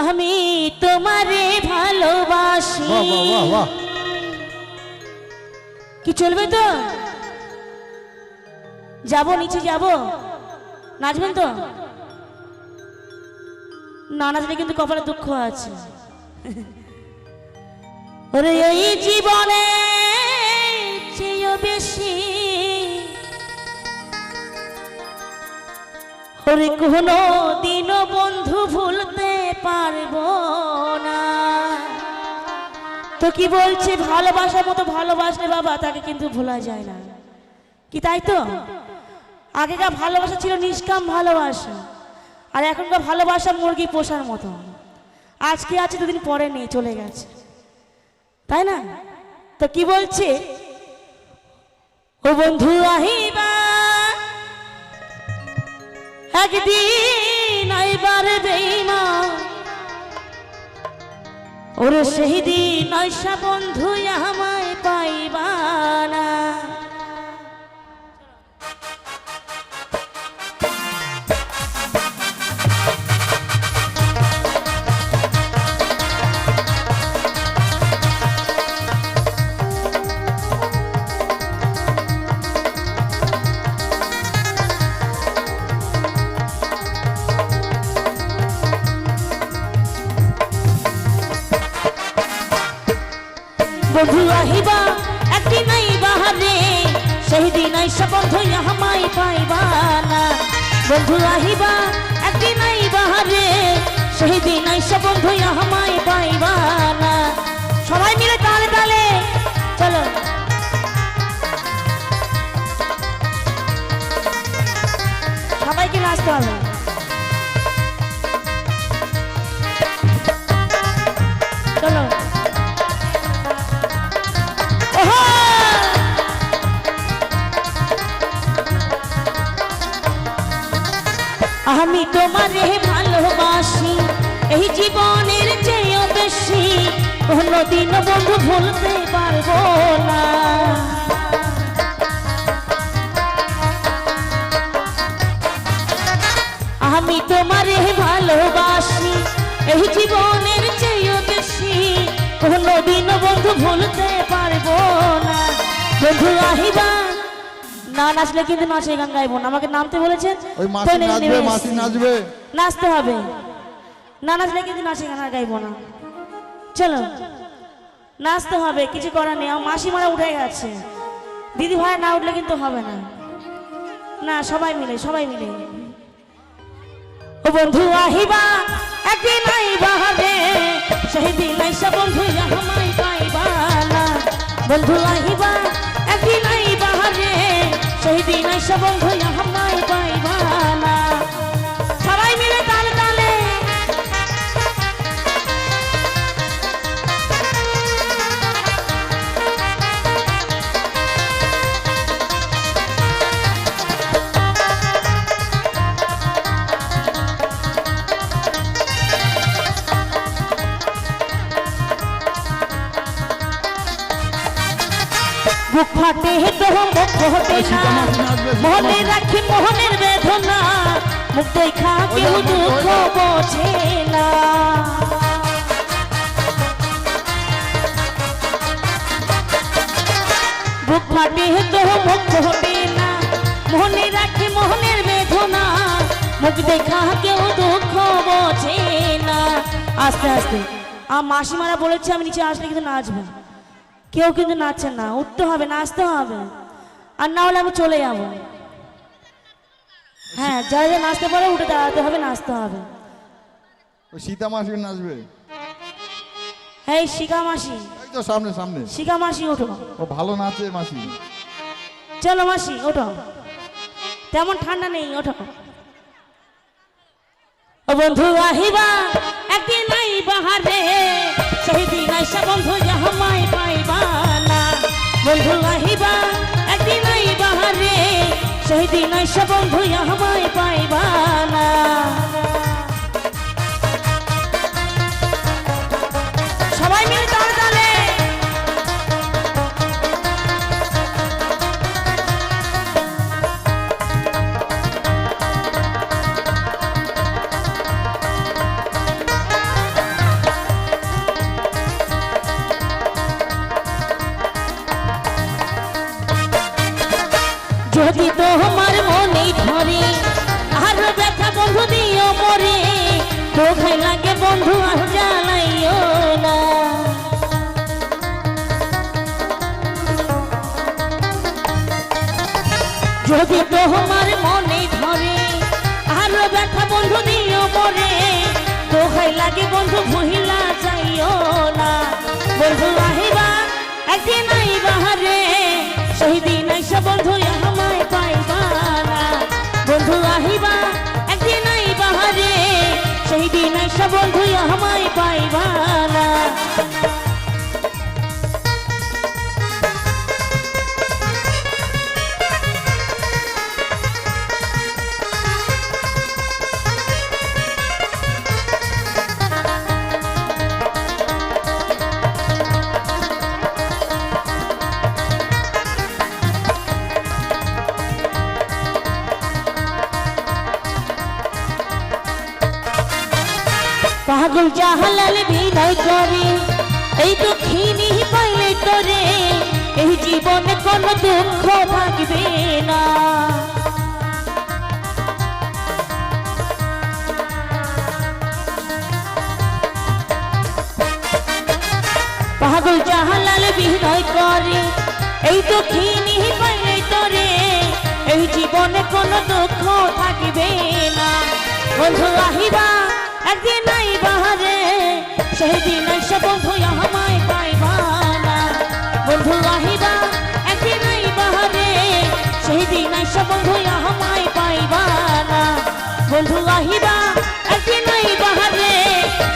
আমি তোমারে ভালোবাসি। কি চলবে তো? যাব নিচে যাব। নাচবেন তো? না নাচলে কিন্তু কপালে দুঃখ আছে। ওরে এই জীবনে চেয়েও বেশি। ওরে কোনো দিনও তো কি বলছে? ভালোবাসার মতো ভালোবাসলে বাবা, তাকে কিন্তু ভোলা যায় না। কি তাই তো? আগেকার ভালোবাসা ছিল নিষ্কাম ভালোবাসা। আর এখনকার ভালোবাসা মুরগি পোষার মতো। আজকে আছে, দুদিন পরে নেই চলে গেছে। তাই না? তো কি বলছে? ও বন্ধু আহিবা। একদিন আইবার বেইমা ওরে সেই দিন বন্ধু আমায় আহিবা একদিন আইবা রে সেই দিন আইসা বন্ধু আমায় পাইবা না। বন্ধু আহিবা, একদিন আইবা রে সেই দিন আইসা বন্ধু আমায় পাইবা না। সবাই মিলে তালে তালে, চলো। সবাইকে নাচতে হবে। চলো। আমি তোমারে ভালোবাসি, এই জীবনের চেয়েও বেশি। কোনোদিন বন্ধু ভুলতে পারব না। আমি তোমারে ভালোবাসি, এই জীবনের চেয়েও বেশি। কোনোদিন বন্ধু ভুলতে পারব না। বন্ধু আহিবা না নাচলে কিন্তু নাচে গান গাইবো না। আমাকে নামতে বলেছেন ওই মাসি নাচবে। মাসি নাচবে। নাচতে হবে। না নাচলে কিন্তু নাচে গান আর গাইবো না। চলো। নাচতে হবে কিছু করার নেই। আমার মাসি মারা উঠে গেছে। দিদি ভাই না উঠলে কিন্তু হবে না। না সবাই মিলে সবাই মিলে। ও বন্ধু আহিবা। একদিন আইবা রে সেই দিন আইসা বন্ধু আমায় পাইবা না। বন্ধু আহিবা। দিন বন্ধু বুক ফাটে তো মুখ সীতা না। মনে রাখি মোহনের বেদনা। মুখ দেখা কেউ দেখো। বোঝে না। বুক ফাটে তো মুখ ফোটে না। মনে রাখি মোহনের বেদনা। মুখ দেখা কেউ দুঃখ বোঝে না। আস্তে আস্তে। আর মাসিমারা বলেছে আমি নিচে আসলে কিন্তু নাচবো কেউ কিন্তু নাচছে না উঠতে হবে নাচতে হবে। আর না হলে আমি চলে যাব। হ্যাঁ যারা যারা নাচতে পারে উঠে দাঁড়াতে হবে নাচতে হবে। সীতা মাসি নাচবে? এই শিখা মাসি। এই তো সামনে সামনে। শিখা মাসি ওঠো। ও ভালো নাচে মাসি। চলো মাসি ওঠো। তেমন ঠান্ডা নেই ওঠো। ও বন্ধু আহিবা। একদিন নাই বাহারে সেই দিন আইসা বন্ধু বন্ধু আহিবা একদিন আইবা রে সেই দিন আইসা বন্ধু যাহামাই পাইবা না। যদি তোমার মনে ধরে, আর ব্যথা বন্ধু দিও মরে তোখাই লাগে বন্ধু আর জ্বালাইও না। যদি তোমার মনে ধরে, আর ব্যথা বন্ধু দিও মরে তোহাই লাগে বন্ধু মহিলা যাইও না। বন্ধু আহিবা, একদিন পাগল জাহালাল বিনয় করে, এই দুঃখিনী পাইলে তোরে, এই জীবনে কোনো দুঃখ থাকবে না। পাগল জাহালাল বিনয় করে, এই দুঃখিনী পাইলে তোরে, এই জীবনে কোনো দুঃখ থাকবে না। বন্ধু আহিবা একদিন আইবা রে সেই দিন এসে বন্ধু আমায় পাইবা না। বন্ধু আহিবা একদিন আইবা রে সেই দিন এসে বন্ধু আমায় পাইবা না। বন্ধু আহিবা একদিন আইবা রে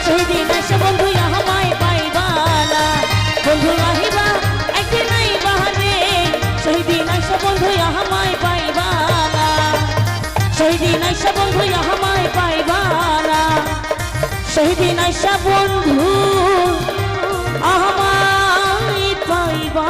সেই দিন এসে বন্ধু আমায় পাইবা না। বন্ধু আহিবা একদিন আইবা রে সেই দিন এসে বন্ধু আমায় পাইবা না। সেই দিন এসে বন্ধু আমায় পাইবা না। সেদিন আইসা বন্ধু আমায় পাইবা।